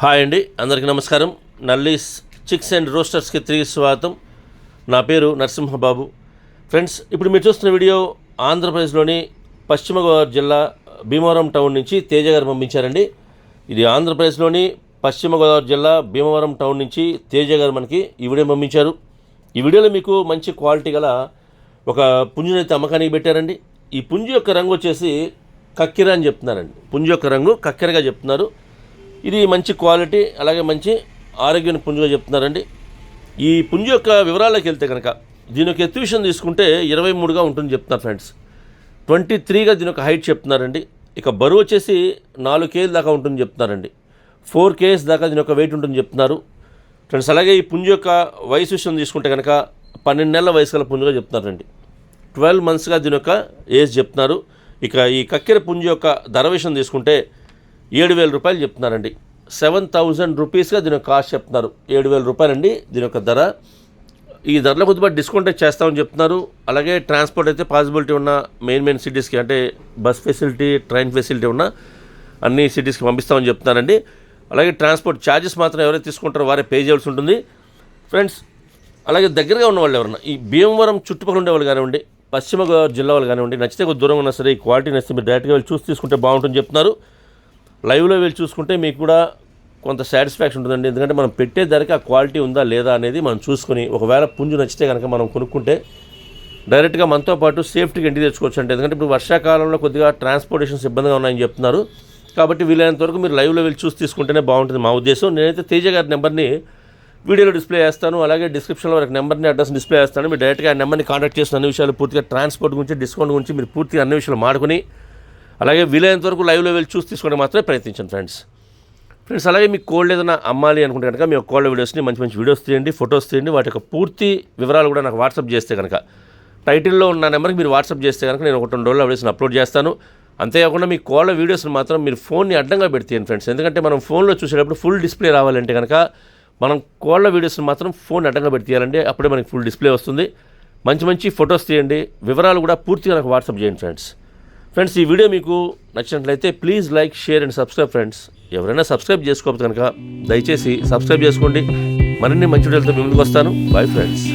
Hi అండి అందరికీ నమస్కారం. నల్లీస్ చిక్స్ అండ్ రోస్టర్స్కి తిరిగి స్వాగతం. నా పేరు నరసింహబాబు. ఫ్రెండ్స్ ఇప్పుడు మీరు చూస్తున్న వీడియో ఆంధ్రప్రదేశ్లోని పశ్చిమ గోదావరి జిల్లా భీమవరం టౌన్ నుంచి తేజ గారు పంపించారండి. ఇది ఆంధ్రప్రదేశ్లోని పశ్చిమ గోదావరి జిల్లా భీమవరం టౌన్ నుంచి తేజ గారు మనకి ఈ వీడియో పంపించారు. ఈ వీడియోలో మీకు మంచి క్వాలిటీ గల ఒక పుంజుని అయితే అమ్మకానికి పెట్టారండి. ఈ పుంజు యొక్క రంగు వచ్చేసి కక్కెర అని చెప్తున్నారండి. పుంజు యొక్క రంగు కక్కెరగా చెప్తున్నారు. ఇది మంచి క్వాలిటీ అలాగే మంచి ఆరోగ్యం పుంజుగా చెప్తున్నారండి. ఈ పుంజు యొక్క వివరాల్లోకి వెళ్తే కనుక దీని యొక్క ఎత్తు తీసుకుంటే ఇరవై మూడుగా ఉంటుంది చెప్తున్నారు ఫ్రెండ్స్. ట్వంటీ త్రీగా దీని యొక్క హైట్ చెప్తున్నారండి. ఇక బరువు వచ్చేసి నాలుగు కేజీ దాకా ఉంటుంది చెప్తున్నారండి. ఫోర్ కేజీస్ దాకా దీని యొక్క వెయిట్ ఉంటుంది చెప్తున్నారు. ఫ్రెండ్స్ అలాగే ఈ పుంజు యొక్క వయసు విషయం తీసుకుంటే కనుక పన్నెండు నెలల వయసు గల పుంజుగా చెప్తున్నారండి. ట్వెల్వ్ మంత్స్గా దీని యొక్క ఏజ్ చెప్తున్నారు. ఇక ఈ కక్కెర పుంజు యొక్క ధర విషయం తీసుకుంటే ఏడు వేల రూపాయలు చెప్తున్నారండి. సెవెన్ థౌజండ్ రూపీస్గా దీని యొక్క కాస్ట్ చెప్తున్నారు. ఏడు వేల రూపాయలండి దీని యొక్క ధర. ఈ ధరల కొద్దిగా డిస్కౌంట్ అయితే చేస్తామని చెప్తున్నారు. అలాగే ట్రాన్స్పోర్ట్ అయితే పాసిబిలిటీ ఉన్న మెయిన్ మెయిన్ సిటీస్కి అంటే బస్ ఫెసిలిటీ ట్రైన్ ఫెసిలిటీ ఉన్న అన్ని సిటీస్కి పంపిస్తామని చెప్తున్నారండి. అలాగే ట్రాన్స్పోర్ట్ ఛార్జెస్ మాత్రం ఎవరైతే తీసుకుంటారో వారే పే చేయాల్సి ఉంటుంది. ఫ్రెండ్స్ అలాగే దగ్గరగా ఉన్న వాళ్ళు ఎవరన్నా ఈ భీమవరం చుట్టుపక్కల ఉండేవాళ్ళు కానివ్వండి పశ్చిమ గోదావరి జిల్లా వాళ్ళు కానివ్వండి నచ్చితే కొద్ది దూరం ఉన్నా సరే ఈ క్వాలిటీ నచ్చితే మీరు డైరెక్ట్గా వెళ్ళి చూసి తీసుకుంటే బాగుంటుంది చెప్తున్నారు. లైవ్లో వెళ్ళి చూసుకుంటే మీకు కూడా కొంత సాటిస్ఫాక్షన్ ఉంటుందండి. ఎందుకంటే మనం పెట్టే ధరకి ఆ క్వాలిటీ ఉందా లేదా అనేది మనం చూసుకొని ఒకవేళ పుంజు నచ్చితే కనుక మనం కొనుక్కుంటే డైరెక్ట్గా మనతో పాటు సేఫ్టీగా ఇంటికి తెచ్చుకోవచ్చు అంటే ఎందుకంటే ఇప్పుడు వర్షాకాలంలో కొద్దిగా ట్రాన్స్పోర్టేషన్స్ ఇబ్బందిగా ఉన్నాయని చెప్తున్నారు. కాబట్టి వీలైనంత వరకు మీరు లైవ్లో వెళ్ళి చూసి తీసుకుంటేనే బాగుంటుంది మా ఉద్దేశం. నేనైతే తేజ గారి నెంబర్ని వీడియోలో డిస్ప్లే చేస్తాను అలాగే డిస్క్రిప్షన్లో వరకు నెంబర్ని అడ్రస్ డిస్ప్లే చేస్తాను. మీరు డైరెక్ట్గా ఆ నెంబర్ని కాంటాక్ట్ చేసిన అన్ని విషయాలు పూర్తిగా ట్రాన్స్పోర్ట్ గురించి డిస్కౌంట్ గురించి మీరు పూర్తిగా అన్ని విషయాలు మాడుకుని అలాగే వీలైనంత వరకు లైవ్లో వెళ్ళి చూసి తీసుకోవడం మాత్రమే ప్రయత్నించండి ఫ్రెండ్స్ ఫ్రెండ్స్ అలాగే మీకు కోల్డ్ ఏదైనా అమ్మాలి అనుకుంటే కనుక మీ కోల్డ్ వీడియోస్ని మంచి మంచి వీడియోస్ తీయండి ఫొటోస్ తీయండి. వాటి యొక్క పూర్తి వివరాలు కూడా నాకు వాట్సాప్ చేస్తే కనుక. టైటిల్లో ఉన్న నెంబర్కి మీరు వాట్సాప్ చేస్తే కనుక నేను ఒక రెండు రోజులు వీడియోస్ని అప్లోడ్ చేస్తాను. అంతేకాకుండా మీ కోళ్ళ వీడియోస్ని మాత్రం మీరు ఫోన్ని అడ్డంగా పెడితేయండి ఫ్రెండ్స్ ఎందుకంటే మనం ఫోన్లో చూసేటప్పుడు ఫుల్ డిస్ప్లే రావాలంటే కనుక మనం కోళ్ళ వీడియోస్ని మాత్రం ఫోన్ అడ్డంగా పెడితేయాలంటే అప్పుడే మనకి ఫుల్ డిస్ప్లే వస్తుంది. మంచి మంచి ఫొటోస్ తీయండి. వివరాలు కూడా పూర్తిగా నాకు వాట్సాప్ చేయండి ఫ్రెండ్స్ ఫ్రెండ్స్ ఈ వీడియో మీకు నచ్చినట్లయితే please like share and subscribe friends ఎవరైనా సబ్స్క్రైబ్ చేసుకోకపోతే కనుక దయచేసి సబ్స్క్రైబ్ చేసుకోండి. మరిన్ని మంచి వీడియోలతో ముందుకు వస్తాను. Bye friends